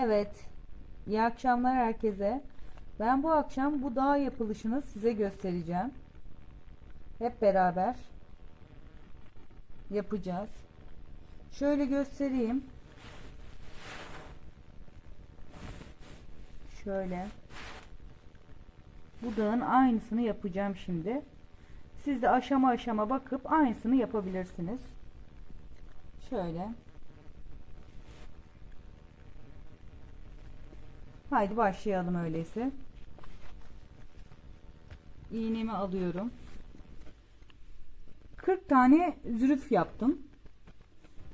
Evet. İyi akşamlar herkese. Ben bu akşam bu dağ yapılışını size göstereceğim. Hep beraber yapacağız. Şöyle göstereyim. Şöyle. Bu dağın aynısını yapacağım şimdi. Siz de aşama aşama bakıp aynısını yapabilirsiniz. Şöyle. Haydi başlayalım öyleyse. İğnemi alıyorum. 40 tane zürüf yaptım.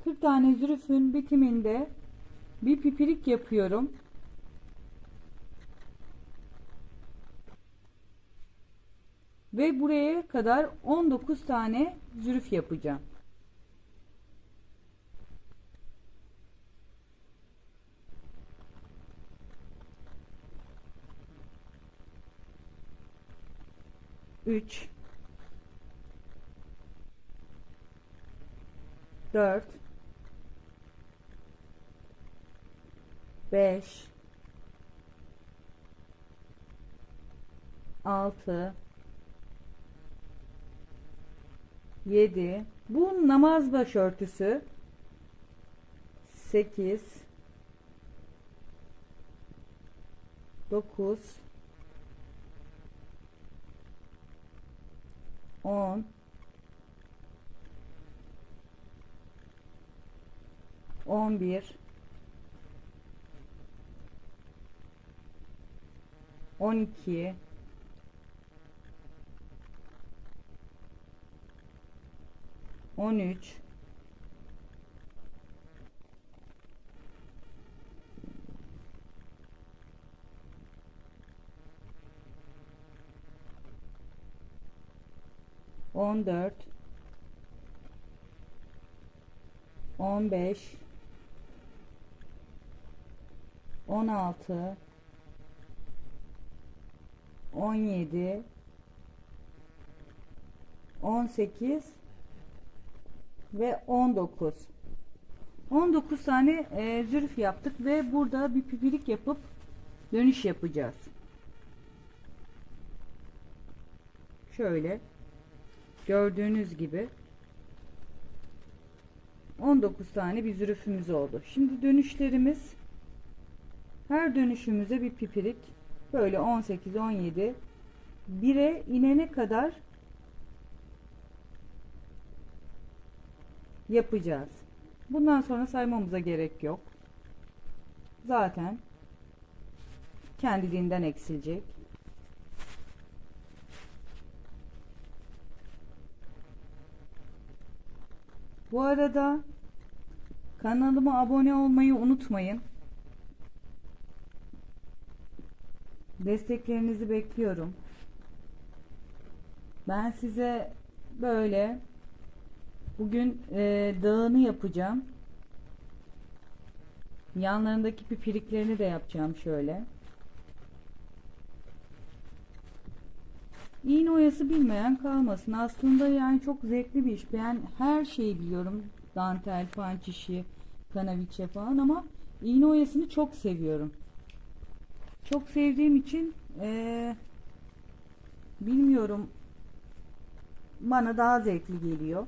40 tane zürüfün bitiminde bir pipirik yapıyorum. Ve buraya kadar 19 tane zürüf yapacağım. Üç, dört, beş, altı, yedi. Bu namaz başörtüsü. Sekiz, dokuz, 10 11 12 13 14 15 16 17 18 ve 19 19 tane e, zürf yaptık ve burada bir pipilik yapıp dönüş yapacağız. Şöyle gördüğünüz gibi 19 tane bir zürüfümüz oldu. Şimdi dönüşlerimiz her dönüşümüze bir pipirik böyle 18 17 1'e inene kadar yapacağız. Bundan sonra saymamıza gerek yok. Zaten kendiliğinden eksilecek. Bu arada kanalıma abone olmayı unutmayın. Desteklerinizi bekliyorum. Ben size böyle bugün e, dağını yapacağım. Yanlarındaki pipiriklerini de yapacağım şöyle. İğne oyası bilmeyen kalmasın. Aslında yani çok zevkli bir iş. Ben her şeyi biliyorum. Dantel, panç işi, kanaviçe falan ama iğne oyasını çok seviyorum. Çok sevdiğim için eee, bilmiyorum bana daha zevkli geliyor.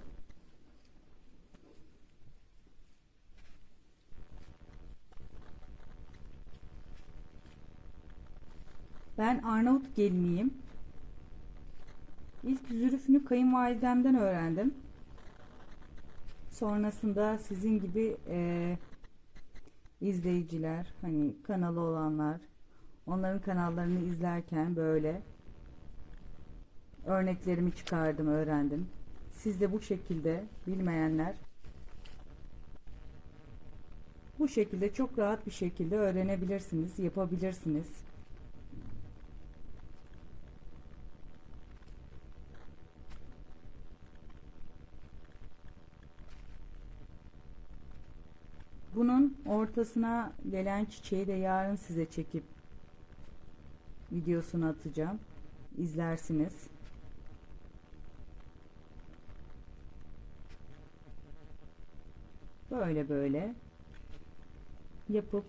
Ben Arnavut geliniyim. İlk zürüfünü kayınvalidemden öğrendim. Sonrasında sizin gibi eee, izleyiciler, hani kanalı olanlar, onların kanallarını izlerken böyle örneklerimi çıkardım, öğrendim. Siz de bu şekilde bilmeyenler bu şekilde çok rahat bir şekilde öğrenebilirsiniz, yapabilirsiniz. Bunun ortasına gelen çiçeği de yarın size çekip videosunu atacağım. İzlersiniz. Böyle böyle yapıp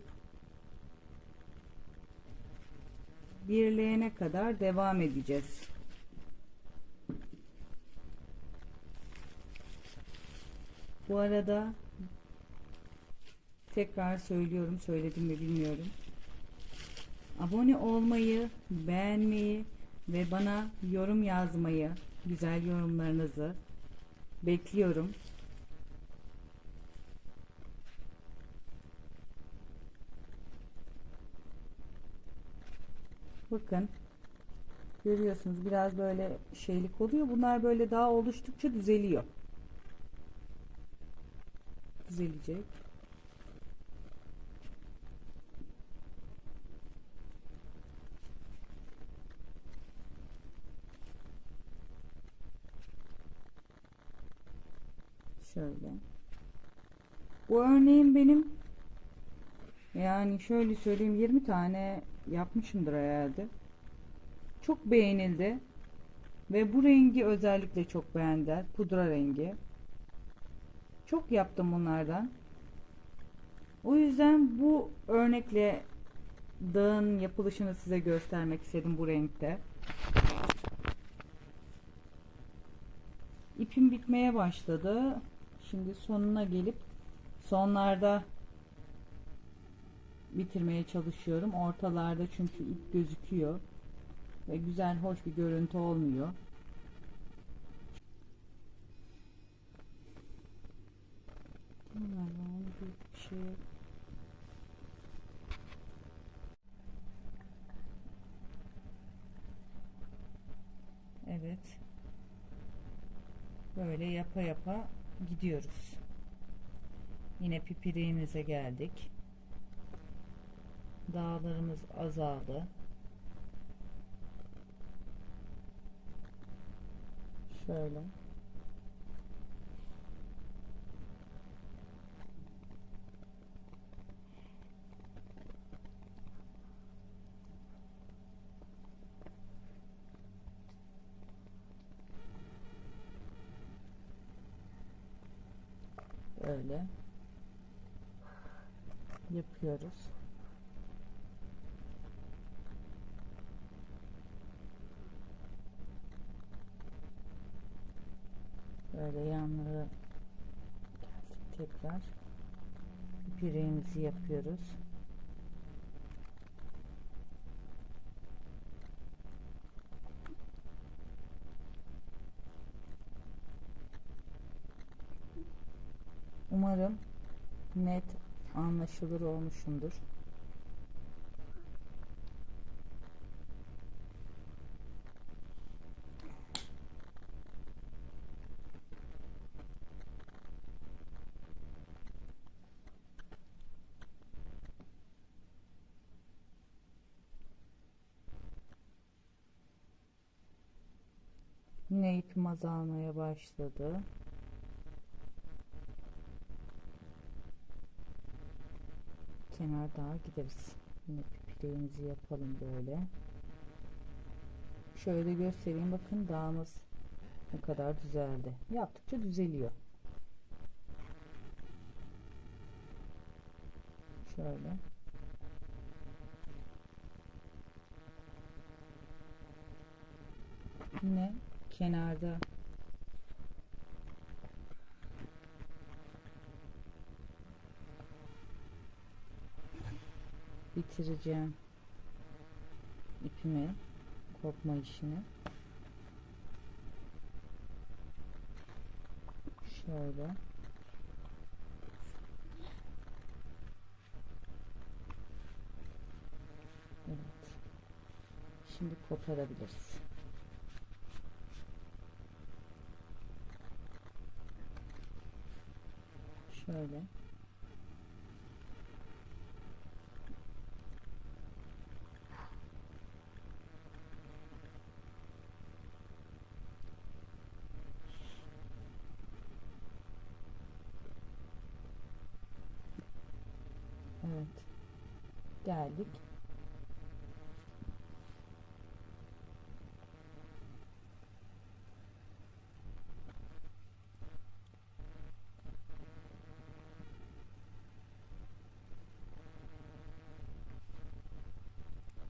birleyene kadar devam edeceğiz. Bu arada tekrar söylüyorum, söyledim mi bilmiyorum. Abone olmayı, beğenmeyi ve bana yorum yazmayı, güzel yorumlarınızı bekliyorum. Bakın görüyorsunuz biraz böyle şeylik oluyor. Bunlar böyle daha oluştukça düzeliyor. Düzelecek. Şöyle. Bu örneğin benim yani şöyle söyleyeyim 20 tane yapmışımdır herhalde. Çok beğenildi. Ve bu rengi özellikle çok beğendiler. Pudra rengi. Çok yaptım bunlardan. O yüzden bu örnekle dağın yapılışını size göstermek istedim bu renkte. İpim bitmeye başladı. Şimdi sonuna gelip sonlarda bitirmeye çalışıyorum. Ortalarda çünkü ip gözüküyor ve güzel hoş bir görüntü olmuyor. Bir şey. Evet. Böyle yapa yapa gidiyoruz. Yine pipiriğimize geldik. Dağlarımız azaldı. Şöyle. Öyle yapıyoruz. Böyle yanları geldik tekrar pireğimizi yapıyoruz. Anlaşılır olmuşumdur. Yine ipim azalmaya başladı. Kenar daha gideriz. Yine pipireğimizi yapalım böyle. Şöyle göstereyim bakın dağımız ne kadar düzeldi. Yaptıkça düzeliyor. Şöyle. Yine kenarda bitireceğim ipimi kopma işini. Şöyle. Evet. Şimdi koparabiliriz şöyle Evet. Geldik.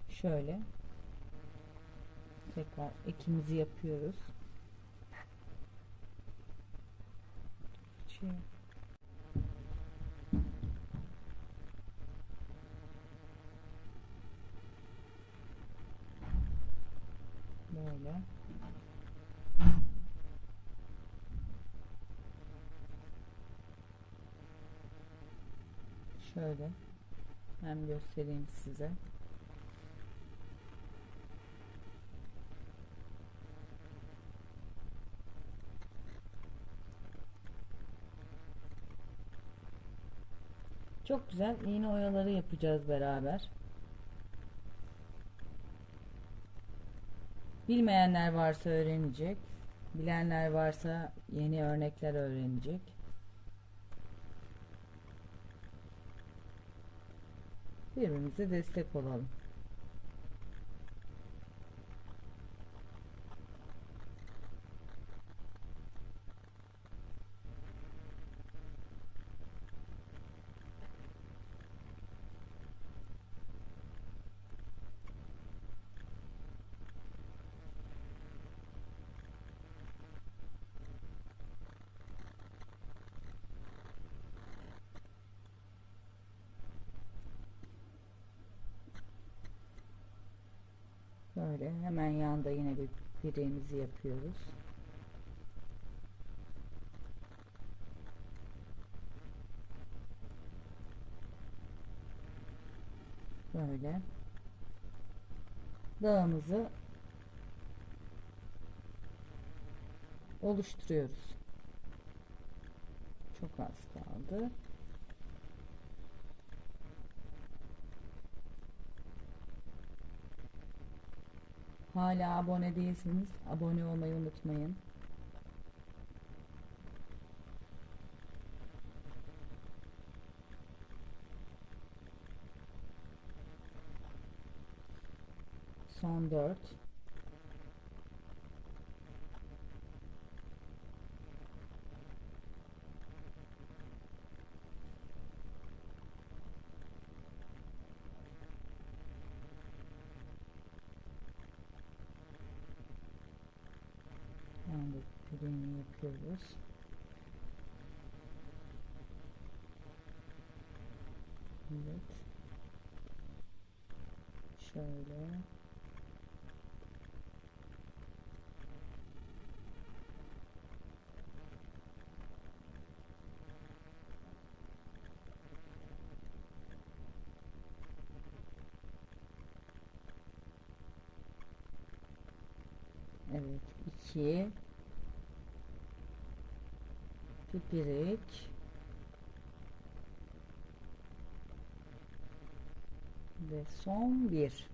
Şöyle Tekrar ekimizi yapıyoruz. Şey. Böyle. Şöyle hem göstereyim size. Çok güzel iğne oyaları yapacağız beraber. Bilmeyenler varsa öğrenecek. Bilenler varsa yeni örnekler öğrenecek. Birbirimize destek olalım. Böyle hemen yanda yine bir bireğimizi yapıyoruz. Böyle dağımızı oluşturuyoruz. Çok az kaldı. Hala abone değilseniz abone olmayı unutmayın. Son 4 Yani birini yapıyoruz. Evet. Şöyle. Evet, iki pipirik ve son bir.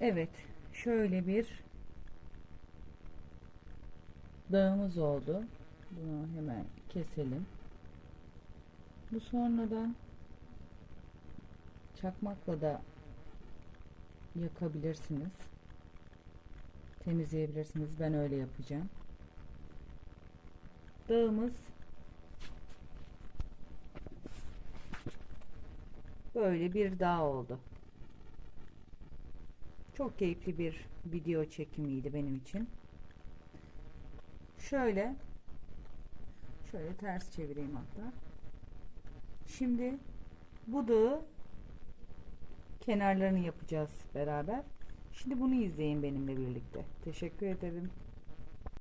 Evet, şöyle bir dağımız oldu. Bunu hemen keselim. Bu sonradan çakmakla da yakabilirsiniz. Temizleyebilirsiniz. Ben öyle yapacağım. Dağımız böyle bir dağ oldu. Çok keyifli bir video çekimiydi benim için. Şöyle şöyle ters çevireyim hatta. Şimdi bu dağı kenarlarını yapacağız beraber. Şimdi bunu izleyin benimle birlikte. Teşekkür ederim.